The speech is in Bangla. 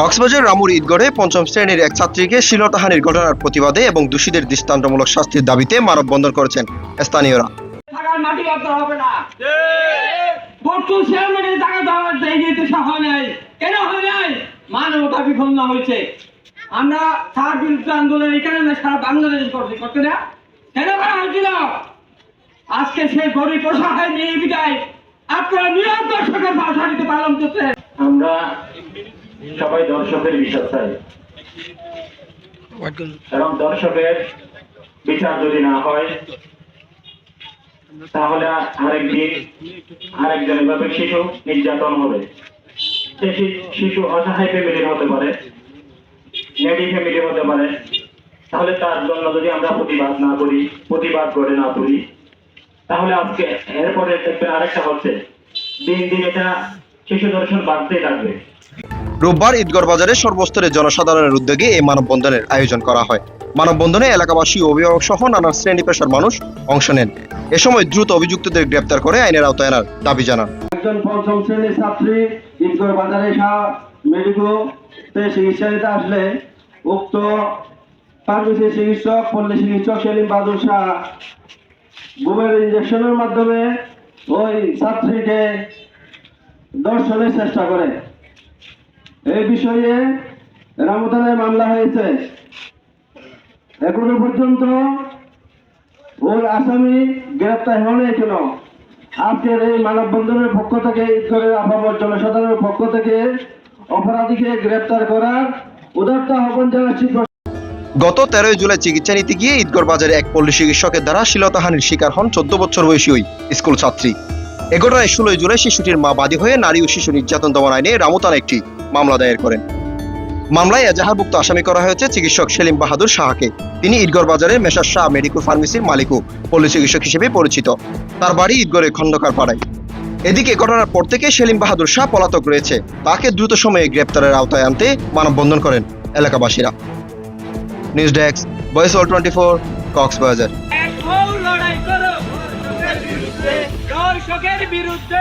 কক্সবাজার রামুর ঈদগড়ে পঞ্চম শ্রেণির এক ছাত্রীকে শ্লীলতাহানির ঘটনার প্রতিবাদে এবং দোষীদের দৃষ্টান্তমূলক শাস্তির দাবিতে মানববন্ধন করেছেন স্থানীয়রা। কেন আজকে আমরা সবাই দর্শকের বিচার চাই এবং দর্শকের বিচার যদি না হয় তাহলে আরেকদিন আরেকজন এভাবে শিশু নির্যাতন হবে। সে শিশু অসহায় ফ্যামিলির হতে পারে নেডি ফ্যামিলি হতে পারে। তাহলে তার জন্য যদি আমরা প্রতিবাদ না করি প্রতিবাদ করে না তুলি তাহলে আজকে এরপরে দেখবেন আরেকটা হচ্ছে দিন দিন এটা শিশু দর্শন বাড়তেই থাকবে। রোববার ঈদগড় বাজারে সর্বস্তরের জনসাধারণের উদ্যোগে এই মানববন্ধনের আয়োজন করা হয়। মানববন্ধনে এলাকাবাসী অভিভাবক সহ নানা শ্রেণি পেশার মানুষ অংশ নেন। এ সময় দ্রুত অভিযুক্তদের গ্রেপ্তার করে আইনের আওতায় আনার দাবি জানান। একজন পঞ্চম শ্রেণির ছাত্রী ঈদগড় বাজারে চিকিৎসা নিতে আসলে উক্ত ফার্মেসি চিকিৎসক, পল্লী চিকিৎসক সেলিম বাদুর শাহ ইঞ্জেকশনের মাধ্যমে ওই ছাত্রীকে দর্শনের চেষ্টা করে। এই বিষয়ে রামতানায় মামলা হয়েছে। এখনও পর্যন্ত ওই আসামি গ্রেপ্তার হয়নি কেন আজকের এই মানববন্ধনের পক্ষ থেকে ঈদগড়ের আপামর জনসাধারণের পক্ষ থেকে অপরাধীকে গ্রেপ্তার করার উদার্ত আহ্বান জানাচ্ছি। গত তেরোই জুলাই চিকিৎসা নিতে গিয়ে ঈদগড় বাজারে এক পল্লী চিকিৎসকের দ্বারা শ্লীলতাহানির শিকার হন চোদ্দ বছর বয়সী ওই স্কুল ছাত্রী। এ ঘটনায় ষোলোই জুলাই শিশুটির মা বাদী হয়ে নারী ও শিশু নির্যাতন দমন আইনে রামতান একটি মামলা দায়ের করেন। মামলায় এজাহারভুক্ত আসামি করা হয়েছে চিকিৎসক সেলিম বাহাদুর শাহকে। তিনি ঈদগড় বাজারের মেশার শাহ মেডিকেল ফার্মেসির মালিক ও পল্লী চিকিৎসক হিসেবে পরিচিত। তার বাড়ি ঈদগড়ের খন্দকার পাড়ায় এদিকে ঘটনার পর থেকে সেলিম বাহাদুর শাহ পলাতক রয়েছে। তাকে দ্রুত সময়ে গ্রেপ্তারের আওতায় আনতে মানববন্ধন করেন এলাকাবাসীরা। News desk voice all twenty four, Cox's Bazar. বিরুদ্ধে